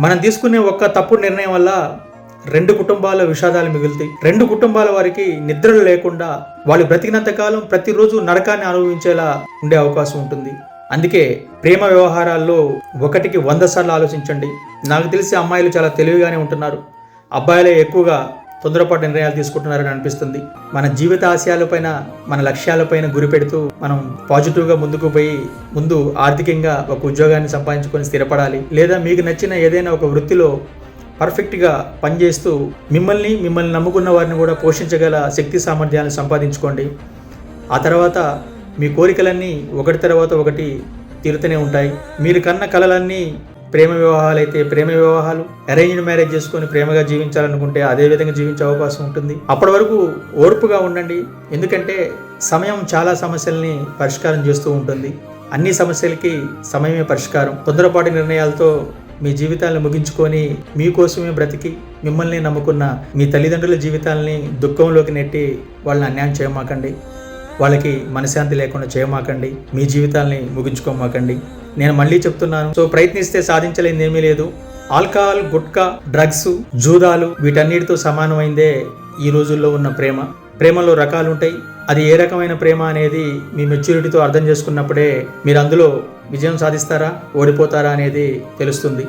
మనం తీసుకునే ఒక్క తప్పుడు నిర్ణయం వల్ల రెండు కుటుంబాల విషాదాలు మిగులుతాయి. రెండు కుటుంబాల వారికి నిద్రలు లేకుండా వాళ్ళు బ్రతికినంత కాలం ప్రతిరోజు నరకాన్ని అనుభవించేలా ఉండే అవకాశం ఉంటుంది. అందుకే ప్రేమ వ్యవహారాల్లో ఒకటికి వంద సార్లు ఆలోచించండి. నాకు తెలిసి అమ్మాయిలు చాలా తెలివిగానే ఉంటున్నారు. అబ్బాయిలే ఎక్కువగా తొందరపాటు నిర్ణయాలు తీసుకుంటున్నారని అనిపిస్తుంది. మన జీవిత ఆశయాలపైన మన లక్ష్యాలపైన గురి పెడుతూ మనం పాజిటివ్గా ముందుకు పోయి ముందు ఆర్థికంగా ఒక ఉద్యోగాన్ని సంపాదించుకొని స్థిరపడాలి. లేదా మీకు నచ్చిన ఏదైనా ఒక వృత్తిలో పర్ఫెక్ట్గా పనిచేస్తూ మిమ్మల్ని మిమ్మల్ని నమ్ముకున్న వారిని కూడా పోషించగల శక్తి సామర్థ్యాలను సంపాదించుకోండి. ఆ తర్వాత మీ కోరికలన్నీ ఒకటి తర్వాత ఒకటి తీరుతూనే ఉంటాయి. మీరు కన్న కలలన్నీ ప్రేమ వివాహాలు అయితే ప్రేమ వివాహాలు అరేంజ్డ్ మ్యారేజ్ చేసుకొని ప్రేమగా జీవించాలనుకుంటే అదే విధంగా జీవించే అవకాశం ఉంటుంది. అప్పటి వరకు ఓర్పుగా ఉండండి. ఎందుకంటే సమయం చాలా సమస్యల్ని పరిష్కారం చేస్తూ ఉంటుంది. అన్ని సమస్యలకి సమయమే పరిష్కారం. తొందరపాటి నిర్ణయాలతో మీ జీవితాలను ముగించుకొని మీకోసమే బ్రతికి మిమ్మల్ని నమ్ముకున్న మీ తల్లిదండ్రుల జీవితాలని దుఃఖంలోకి నెట్టి వాళ్ళని అన్యాయం చేయమాకండి. వాళ్ళకి మనశాంతి లేకుండా చేయమాకండి. మీ జీవితాల్ని ముగించుకోమాకండి. నేను మళ్ళీ చెప్తున్నాను. సో ప్రయత్నిస్తే సాధించలేని ఏమీ లేదు. ఆల్కహాల్ గుట్కా డ్రగ్స్ జూదాలు వీటన్నిటితో సమానమైందే ఈ రోజుల్లో ఉన్న ప్రేమ. ప్రేమలో రకాలు ఉంటాయి అది ఏ రకమైన ప్రేమ అనేది మీ మెచ్యూరిటీతో అర్థం చేసుకున్నప్పుడే మీరు అందులో విజయం సాధిస్తారా ఓడిపోతారా అనేది తెలుస్తుంది.